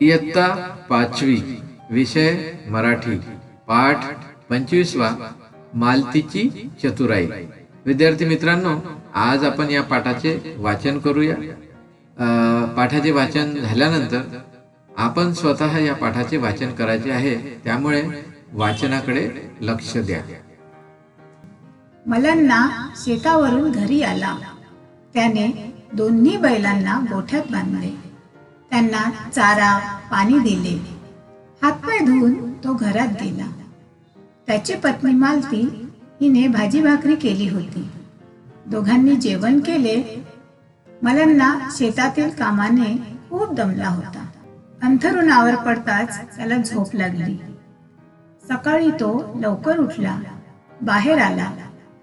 इयत्ता पाचवी विषय मराठी पाठ पंचवीसवा मालतीची चतुराई. विद्यार्थी मित्रांनो आज आपण या पाठाचे वाचन करूया. पाठाचे वाचन झाल्यानंतर आपण स्वतः या पाठाचे वाचन करायचे आहे त्यामुळे वाचनाकडे लक्ष द्या. मलांना शेतावरून घरी आला. त्याने दोन्ही बैलांना गोठ्यात बांधले. त्यांना चारा पाणी दिले. हातपाय धुवून तो घरात गेला. त्याची पत्नी मालती हिने भाजी भाकरी केली होती. दोघांनी जेवण केले. मलांना शेतातील कामाने खूप दमला होता. अंथरुणावर पडताच त्याला झोप लागली. सकाळी तो लवकर उठला. बाहेर आला.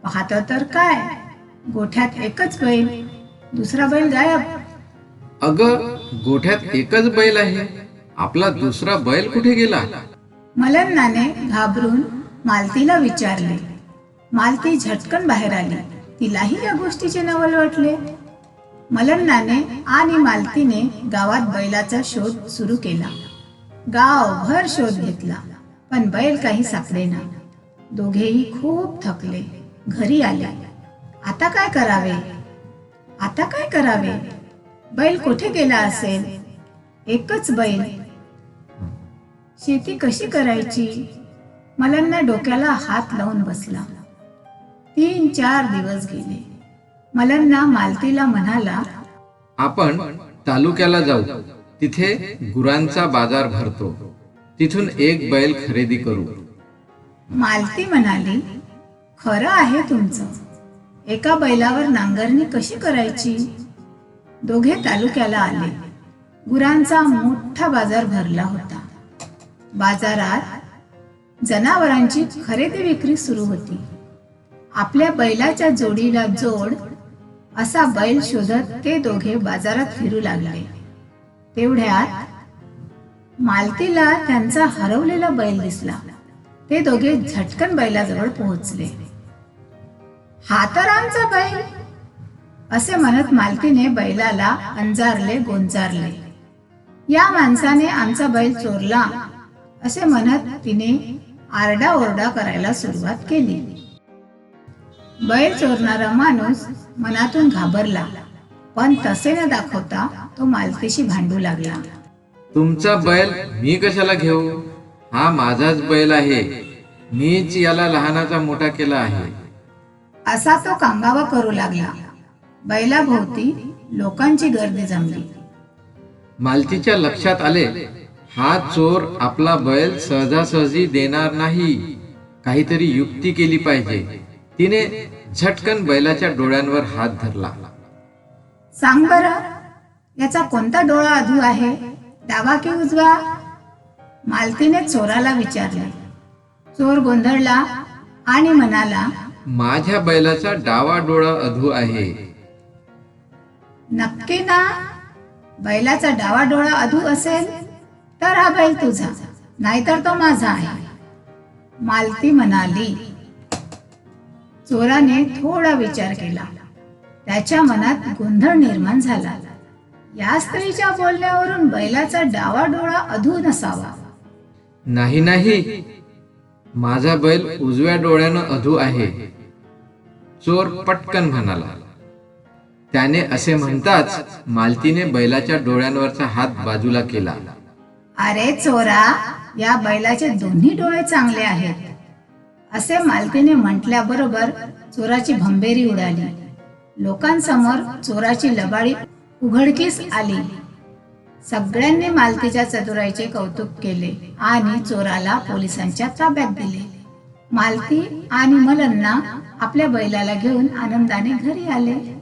पाहतो तर काय? गोठ्यात एकच बैल. दुसरा बैल गायब. अग गोठ्यात एकच बैल आहे. आपला दुसरा बैल कुठे गेला? मलन्नाने घाबरून मालतीला विचारले. मालती झटकन बाहेर आली. तिलाही या गोष्टीचे नवल वाटले. मलन्नाने आणि मालतीने गावात बैलाचा शोध सुरू केला. गावभर शोध घेतला पण बैल काही सापडेना दोघेही खूप थकले. घरी आले. आता काय करावे? आता काय करावे? बैल कुठे गेला असेल? एकच बैल. शेती कशी करायची? मलन्ना डोक्याला हात लावून बसला. तीन चार दिवस गेले. मलन्ना मालतीला म्हणाला आपण तालुक्याला जाऊ. तिथे गुरांचा बाजार भरतो. तिथून एक बैल खरेदी करू. मालती म्हणाली खरं आहे तुमचं. एका बैलावर नांगरणी कशी करायची? दोघे तालुक्याला आले. गुरांचा मोठा बाजार भरला होता. बाजारात जनावरांची खरेदी विक्री सुरू होती. आपल्या बैलाच्या जोडीला जोड असा बैल शोधत ते दोघे बाजारात फिरू लागले. तेवढ्यात मालतीला त्यांचा हरवलेला बैल दिसला. ते दोघे झटकन बैलाजवळ पोहोचले. हा तर आमचा बैल. असे म्हणत मालतीने बैलाला अंजारले गोंजारले. या माणसाने आमचा बैल चोरला असे म्हणत तिने आरडाओरडा करायला सुरुवात केली. बैल चोरणारा माणूस मनातून घाबरला पण तसे न दाखवता तो मालतीशी भांडू लागला. तुमचा बैल मी कशाला घेऊ? हा माझाच बैल आहे. मीच याला लहानाचा मोठा केला आहे. असा तो कांगावा करू लागला. बैलाभोवती लोकांची गर्दी जमली. मालतीच्या लक्षात आले हा चोर आपला बैल सहजासहजी देणार नाही. काहीतरी युक्ती केली पाहिजे. तिने झटकन बैलाच्या डोळ्यांवर हात धरला. सांग बर याचा कोणता डोळा अधू आहे? डावा की उजवा? मालतीने चोराला विचारले. चोर गोंधळला आणि म्हणाला माझ्या बैलाचा डावा डोळा अधू आहे. नक्की ना? बैलाचा डावा डोळा अधू असेल तर हा बैल तुझा नाहीतर तो माझा आहे. मालती म्हणाली. चोराने थोडा विचार केला. त्याच्या मनात गोंधळ निर्माण झाला. या स्त्रीच्या बोलण्यावरून बैलाचा डावा डोळा अधू नसावा. नाही नाही. माझा बैल उजव्या डोळ्यानं अधू आहे. चोर पटकन म्हणाला. त्याने असे म्हणताच मालतीने बैलाच्या डोळ्यांवरचा हात बाजूला केला. अरे चोरा या बैलाचे दोन्ही डोळे चांगले आहेत. असे मालतीने म्हटल्याबरोबर चोराची भंबेरी उडाली. लोकांसमोर चोराची लबाडी उघडकीस आली. सगळ्यांनी मालतीच्या चतुराईचे कौतुक केले आणि चोराला पोलिसांच्या ताब्यात दिले. मालती आणि मलन्ना आपल्या बैलाला घेऊन आनंदाने घरी आले.